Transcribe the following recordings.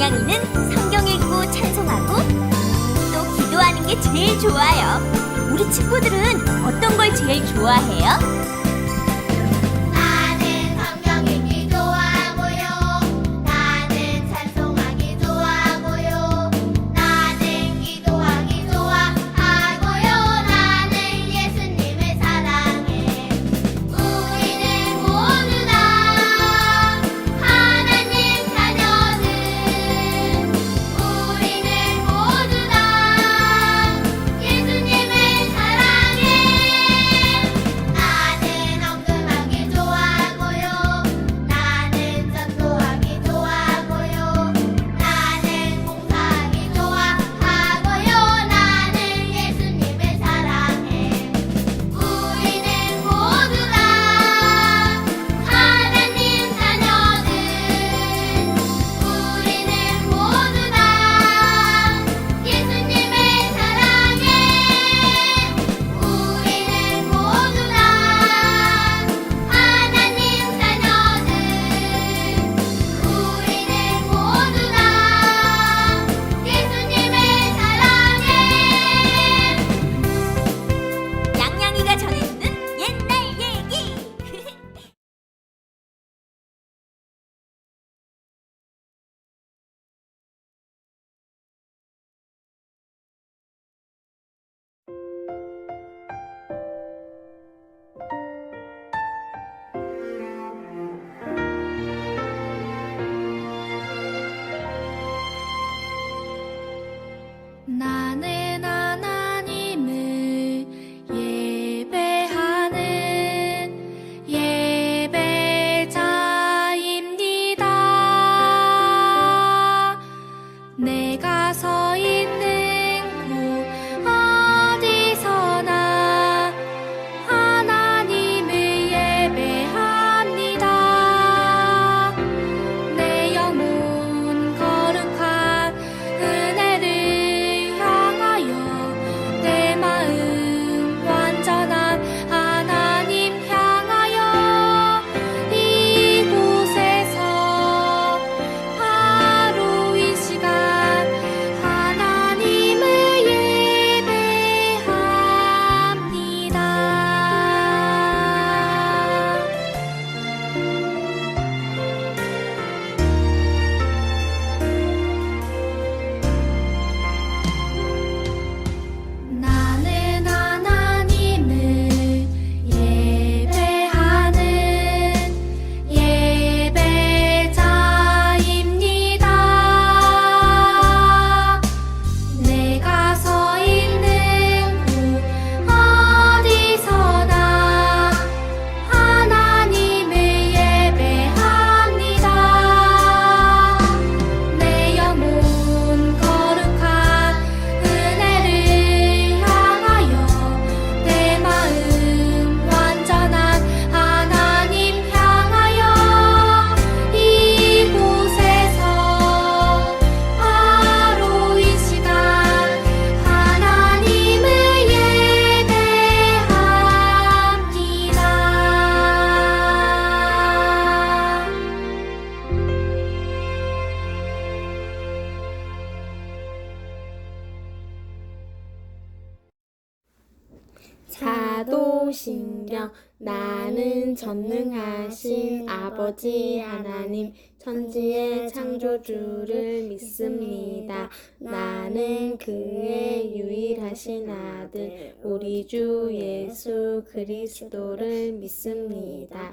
양양이는 성경 읽고 찬송하고 또 기도하는 게 제일 좋아요. 우리 친구들은 어떤 걸 제일 좋아해요? 전능하신 아버지 하나님 천지의 창조주를 믿습니다. 나는 그의 유일하신 아들 우리 주 예수 그리스도를 믿습니다.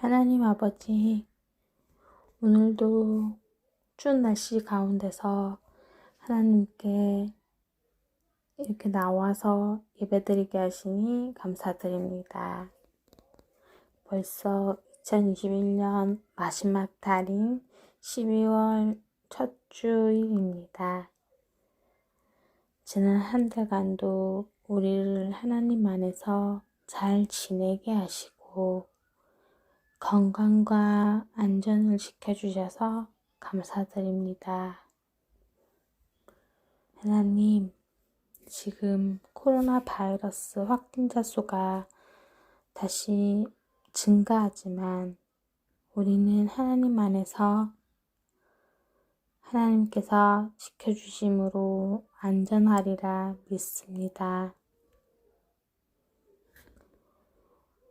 하나님 아버지, 오늘도 추운 날씨 가운데서 하나님께 이렇게 나와서 예배드리게 하시니 감사드립니다. 벌써 2021년 마지막 달인 12월 첫 주일입니다. 지난 한 달간도 우리를 하나님 안에서 잘 지내게 하시고 건강과 안전을 지켜주셔서 감사드립니다. 하나님, 지금 코로나 바이러스 확진자 수가 다시 증가하지만 우리는 하나님 안에서 하나님께서 지켜주심으로 안전하리라 믿습니다.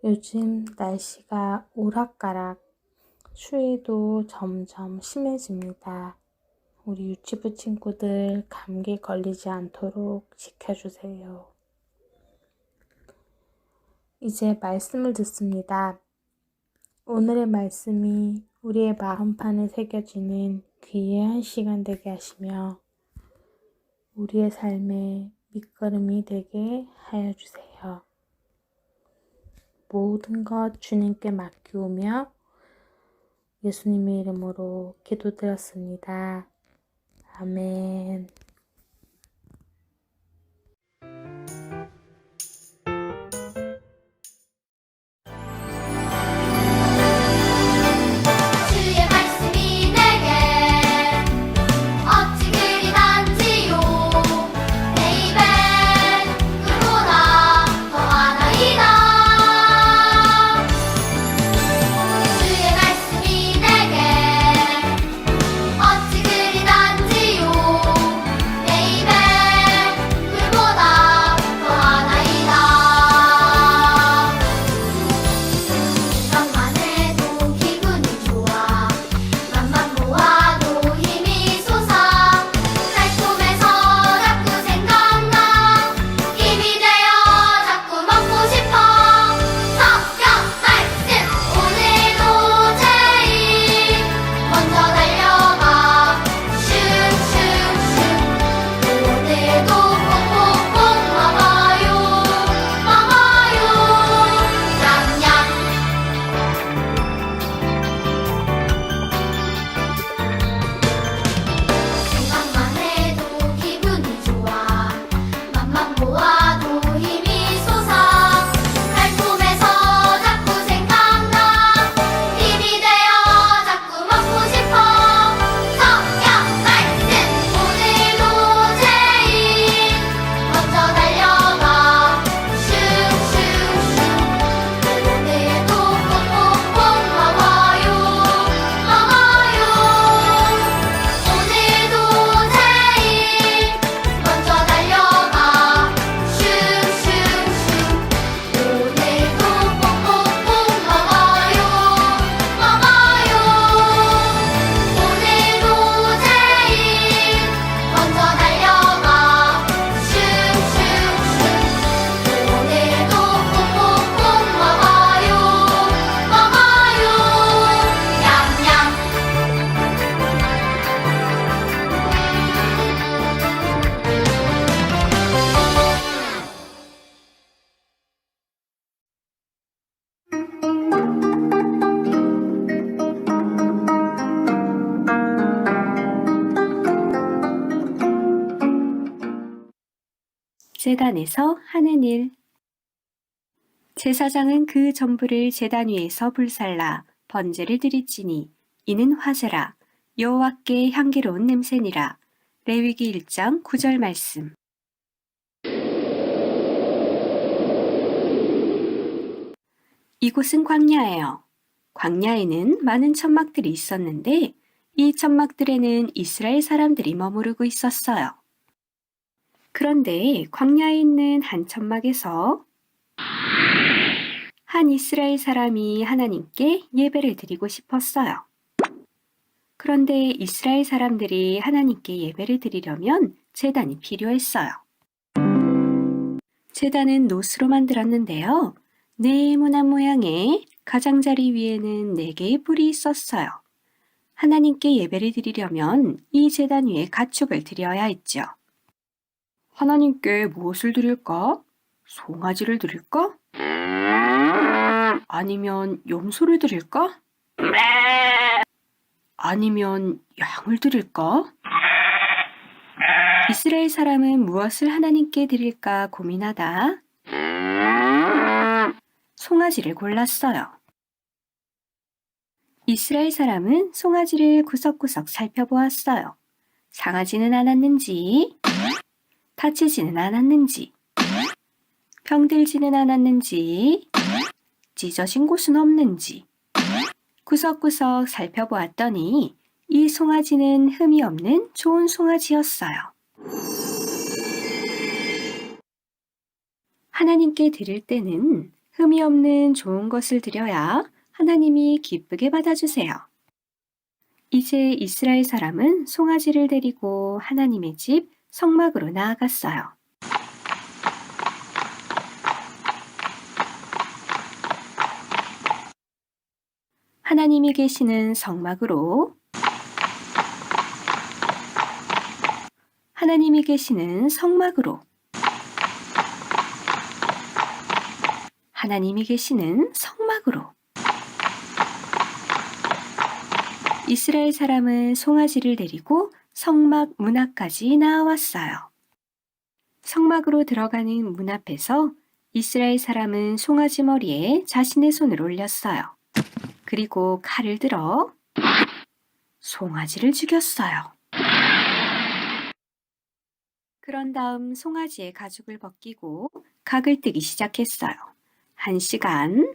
요즘 날씨가 오락가락, 추위도 점점 심해집니다. 우리 유치부 친구들 감기 걸리지 않도록 지켜주세요. 이제 말씀을 듣습니다. 오늘의 말씀이 우리의 마음판에 새겨지는 귀한 시간 되게 하시며 우리의 삶의 밑거름이 되게 하여 주세요. 모든 것 주님께 맡기오며 예수님의 이름으로 기도드렸습니다. 아멘. 재단에서 하는 일 제사장은 그 전부를 제단 위에서 불살라 번제를 드리지니 이는 화제라 여호와께 향기로운 냄새니라 레위기 1장 9절 말씀 이곳은 광야예요. 광야에는 많은 천막들이 있었는데 이 천막들에는 이스라엘 사람들이 머무르고 있었어요. 그런데 광야에 있는 한 천막에서 한 이스라엘 사람이 하나님께 예배를 드리고 싶었어요. 그런데 이스라엘 사람들이 하나님께 예배를 드리려면 제단이 필요했어요. 제단은 노스로 만들었는데요. 네모난 모양의 가장자리 위에는 네 개의 뿔이 있었어요. 하나님께 예배를 드리려면 이 제단 위에 가축을 드려야 했죠. 하나님께 무엇을 드릴까? 송아지를 드릴까? 아니면 염소를 드릴까? 아니면 양을 드릴까? 이스라엘 사람은 무엇을 하나님께 드릴까 고민하다 송아지를 골랐어요. 이스라엘 사람은 송아지를 구석구석 살펴보았어요. 상하지는 않았는지, 다치지는 않았는지, 병들지는 않았는지, 찢어진 곳은 없는지, 구석구석 살펴보았더니 이 송아지는 흠이 없는 좋은 송아지였어요. 하나님께 드릴 때는 흠이 없는 좋은 것을 드려야 하나님이 기쁘게 받아주세요. 이제 이스라엘 사람은 송아지를 데리고 하나님의 집 성막으로 나아갔어요. 하나님이 계시는 성막으로 하나님이 계시는 성막으로 하나님이 계시는 성막으로 이스라엘 사람은 송아지를 데리고 성막 문 앞까지 나아왔어요. 성막으로 들어가는 문 앞에서 이스라엘 사람은 송아지 머리에 자신의 손을 올렸어요. 그리고 칼을 들어 송아지를 죽였어요. 그런 다음 송아지의 가죽을 벗기고 각을 뜨기 시작했어요. 한 시간,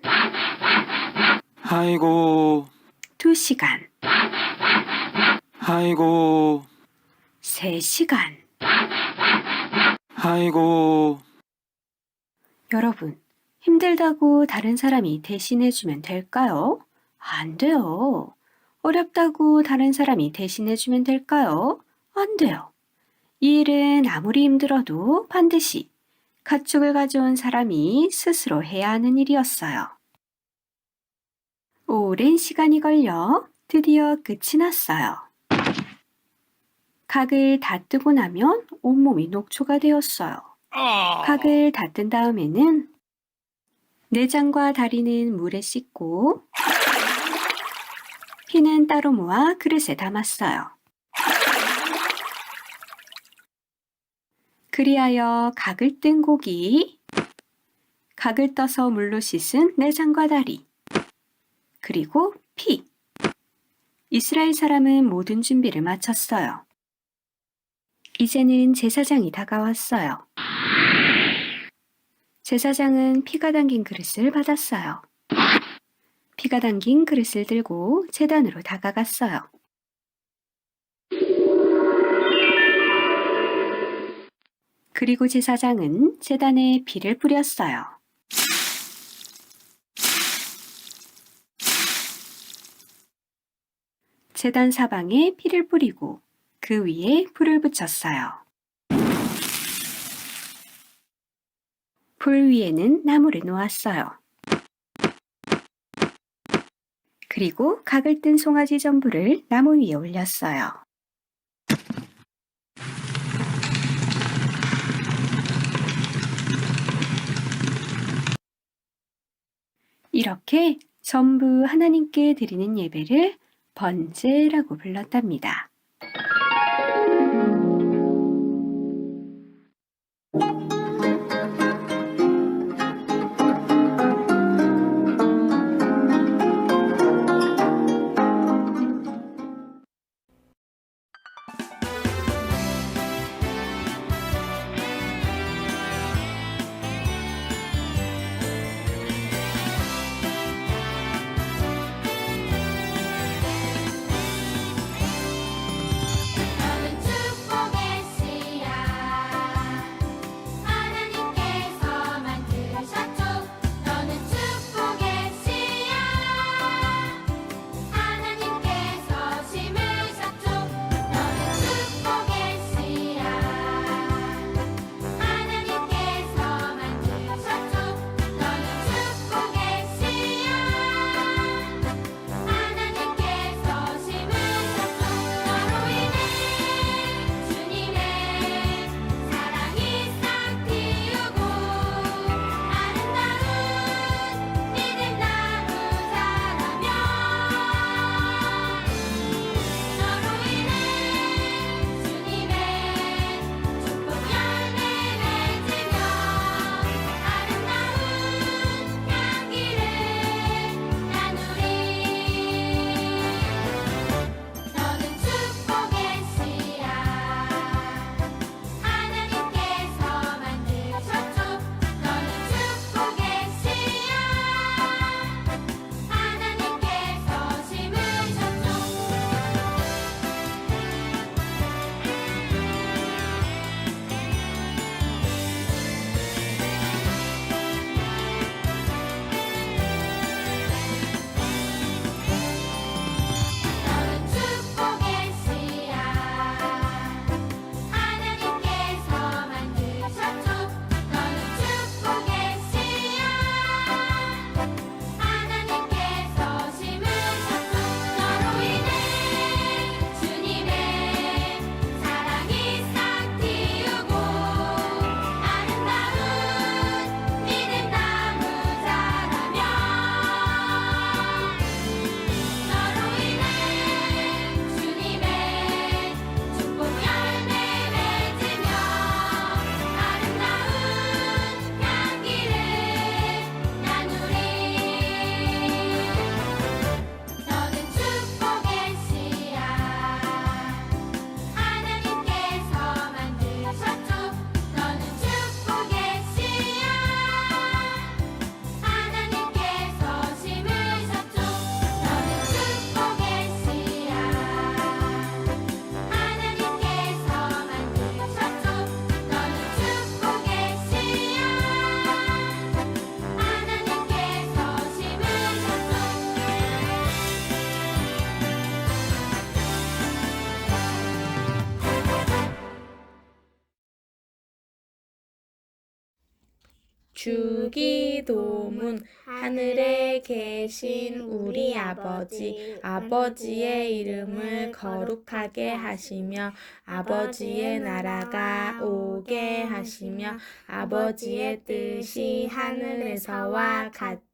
아이고, 두 시간, 아이고, 세 시간. 아이고, 여러분, 힘들다고 다른 사람이 대신해주면 될까요? 안 돼요. 어렵다고 다른 사람이 대신해주면 될까요? 안 돼요. 이 일은 아무리 힘들어도 반드시 가축을 가져온 사람이 스스로 해야 하는 일이었어요. 오랜 시간이 걸려 드디어 끝이 났어요. 각을 다 뜨고 나면 온몸이 녹초가 되었어요. 각을 다 뜬 다음에는 내장과 다리는 물에 씻고 피는 따로 모아 그릇에 담았어요. 그리하여 각을 뜬 고기, 각을 떠서 물로 씻은 내장과 다리, 그리고 피. 이스라엘 사람은 모든 준비를 마쳤어요. 이제는 제사장이 다가왔어요. 제사장은 피가 담긴 그릇을 받았어요. 피가 담긴 그릇을 들고 제단으로 다가갔어요. 그리고 제사장은 제단에 피를 뿌렸어요. 제단 사방에 피를 뿌리고 그 위에 불을 붙였어요. 불 위에는 나무를 놓았어요. 그리고 각을 뜬 송아지 전부를 나무 위에 올렸어요. 이렇게 전부 하나님께 드리는 예배를 번제라고 불렀답니다. Thank you. 주기도문. 하늘에 계신 우리 아버지 아버지의 이름을 거룩하게 하시며 아버지의 나라가 오게 하시며 아버지의 뜻이 하늘에서와 같이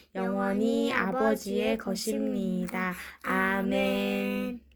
영원히 아버지의 것입니다. 아멘.